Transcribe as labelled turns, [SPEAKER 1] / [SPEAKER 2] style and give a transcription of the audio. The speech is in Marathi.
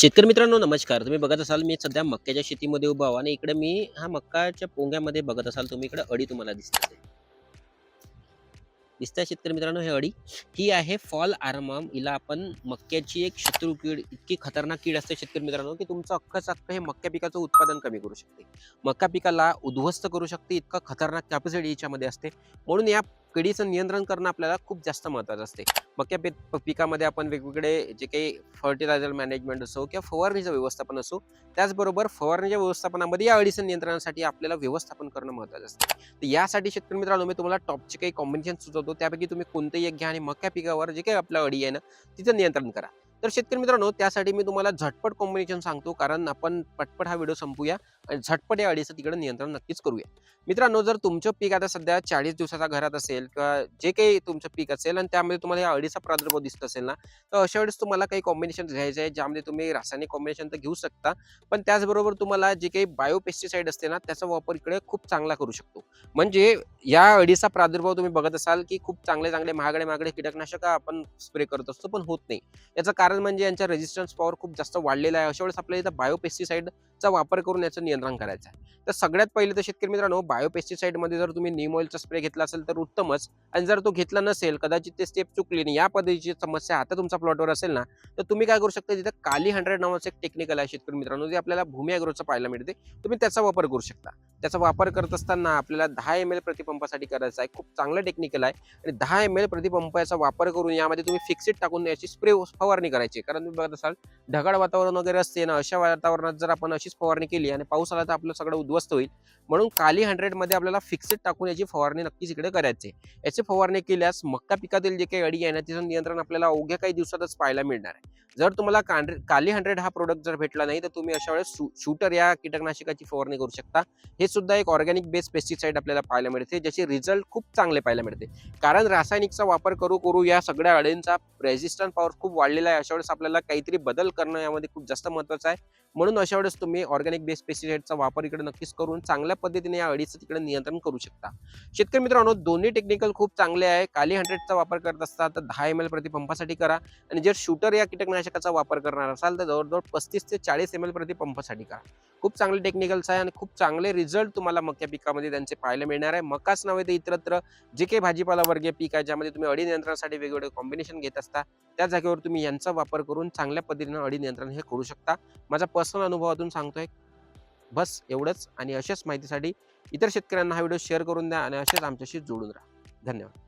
[SPEAKER 1] शेतकरी मित्रांनो नमस्कार. तुम्ही बघत असाल मी सध्या मक्याच्या शेतीमध्ये उभा आणि इकडे मी हा मक्काच्या पोंग्यामध्ये बघत असाल तुम्ही इकडे अडी तुम्हाला दिसत. असेल शेतकरी मित्रांनो हे अडी ही आहे फॉल आर्मम. हिला आपण मक्याची एक शत्रू कीड इतकी खतरनाक कीड असते शेतकरी मित्रांनो की तुमचं अख्खंच अख्खं हे मक्या पिकाचं उत्पादन कमी करू शकते. मक्का पिकाला उद्ध्वस्त करू शकते इतका खतरनाक कॅपॅसिटी याच्यामध्ये असते. म्हणून या किडीचं नियंत्रण करणं आपल्याला खूप जास्त महत्त्वाचं असते. मक्या पी पिकामध्ये आपण वेगवेगळे जे काही फर्टिलायझर मॅनेजमेंट असो किंवा फवारणीचं व्यवस्थापन असो त्याचबरोबर फवारणीच्या व्यवस्थापनामध्ये या अडीचं नियंत्रणासाठी आपल्याला व्यवस्थापन करणं महत्त्वाचं असतं. तर यासाठी शेतकरी मित्रांनो मी तुम्हाला टॉपचे काही कॉम्बिनेशन सुचवतो. त्यापैकी तुम्ही कोणतेही एक घ्या आणि मक्या पिकावर जे काही आपलं अडी आहे ना तिचं नियंत्रण करा. तर शेतकरी मित्रांनो त्यासाठी मी तुम्हाला झटपट कॉम्बिनेशन सांगतो. कारण आपण पटपट हा व्हिडिओ संपूया आणि झटपट या अडीचं तिकडे नियंत्रण नक्कीच करूया. मित्रांनो जर तुमचं पीक आता सध्या चाळीस दिवसाचा घरात असेल किंवा जे काही तुमचं पीक असेल आणि त्यामध्ये तुम्हाला या अडीचा प्रादुर्भाव दिसत असेल ना तर अशा वेळेस तुम्हाला काही कॉम्बिनेशन घ्यायचं आहे ज्यामध्ये तुम्ही रासायनिक कॉम्बिनेशन तर घेऊ शकता. पण त्याचबरोबर तुम्हाला जे काही बायोपेस्टिसाईड असते ना त्याचा वापर इकडे खूप चांगला करू शकतो. म्हणजे या अडीचा प्रादुर्भाव तुम्ही बघत असाल की खूप चांगले चांगले महागडे महागडे कीटकनाशक आपण स्प्रे करत असतो पण होत नाही. याचं कारण म्हणजे यांचा रेजिस्टन्स पॉवर खूप जास्त वाढलेला आहे. अशा वेळेस आपल्याला इथं चा वापर करून याचं नियंत्रण करायचं आहे. तर सगळ्यात पहिले तर शेतकरी मित्रांनो बायोपेस्टिसाइडमध्ये जर तुम्ही नीम ऑइलचा स्प्रे घेतला असेल तर उत्तमच. आणि जर तो घेतला नसेल कदाचित ते स्टेप चुकली आणि या पद्धतीची समस्या आता तुमच्या प्लॉटवर असेल ना तर तुम्ही काय करू शकता तिथं काली हंड्रेड नावाचं एक टेक्निकल आहे शेतकरी मित्रांनो जे आपल्याला भूमी अॅग्रोचं पाहायला मिळते. तुम्ही त्याचा वापर करू शकता. त्याचा वापर करत असताना आपल्याला दहा एम एल प्रतिपंपासाठी करायचा आहे. खूप चांगलं टेक्निकल आहे. आणि दहा एम एल प्रतिपंपाचा वापर करून यामध्ये तुम्ही फिक्सिट टाकून याची स्प्रे फवारणी करायची कारण तुम्ही बघत असाल ढगाळ वातावरण वगैरे असते ना अशा वातावरणात जर आपण अशीच फवारणी केली आणि पाऊस आला तर आपलं सगळं उद्ध्वस्त होईल. म्हणून काली हंड्रेडमध्ये आपल्याला फिक्सिट टाकून याची फवारणी नक्कीच इकडे करायची याची फवारणी केल्यास मक्का पिकातील जे काही अडी आहे ना तिचं नियंत्रण आपल्याला अवघ्या काही दिवसातच पाहायला मिळणार आहे. जर तुम्हाला कांड्रे काली हंड्रेड हा प्रोडक्ट जर भेटला नाही तर तुम्ही अशा वेळेस शूटर या कीटकनाशकाची फवारणी करू शकता. हे सुद्धा एक ऑर्गॅनिक बेस्ड पेस्टिसाइड आपल्याला पाहायला मिळते ज्याचे रिझल्ट खूप चांगले पाहायला मिळते. कारण रासायनिकचा वापर करू करू या सगळ्या अडींचा रेझिस्टंट पॉवर खूप वाढलेला आहे. अशा वेळेस आपल्याला काहीतरी बदल करणं यामध्ये खूप जास्त महत्त्वाचं आहे. म्हणून अशा वेळेस तुम्ही ऑर्गॅनिक बेस्ड पेस्टिसाइडचा वापर इकडे नक्कीच करून चांगल्या पद्धतीने या अडीचं तिकडे नियंत्रण करू शकता. शेतकरी मित्रांनो दोन्ही टेक्निकल खूप चांगले आहे. काली हंड्रेडचा वापर करत असता तर दहा एम एल प्रतिपंपासाठी करा. आणि जर शूटर या कीटकनाशकाचा वापर करणार असाल तर जवळजवळ पस्तीस ते चाळीस एम एल प्रतिपंपासाठी करा. खूप चांगले टेक्निकल्स आहे आणि खूप चांगले रिझल्ट तुम्हाला मक्या पिकामध्ये त्यांचे पाहायला मिळणार आहे. मकाच नव्हे तर इतरत्र. जे काही भाजीपाला वर्गीय पीक आहे ज्यामध्ये तुम्ही अडी नियंत्रणासाठी वेगवेगळे कॉम्बिनेशन घेत असता त्या जागेवर तुम्ही यांचा वापर करून चांगल्या पद्धतीने अडी नियंत्रण हे करू शकता. माझा पर्सनल अनुभवातून सांगतोय. बस एवढंच आणि अशाच माहितीसाठी इतर शेतकऱ्यांना हा व्हिडिओ शेअर करून द्या आणि असेच आमच्याशी जोडून राहा. धन्यवाद.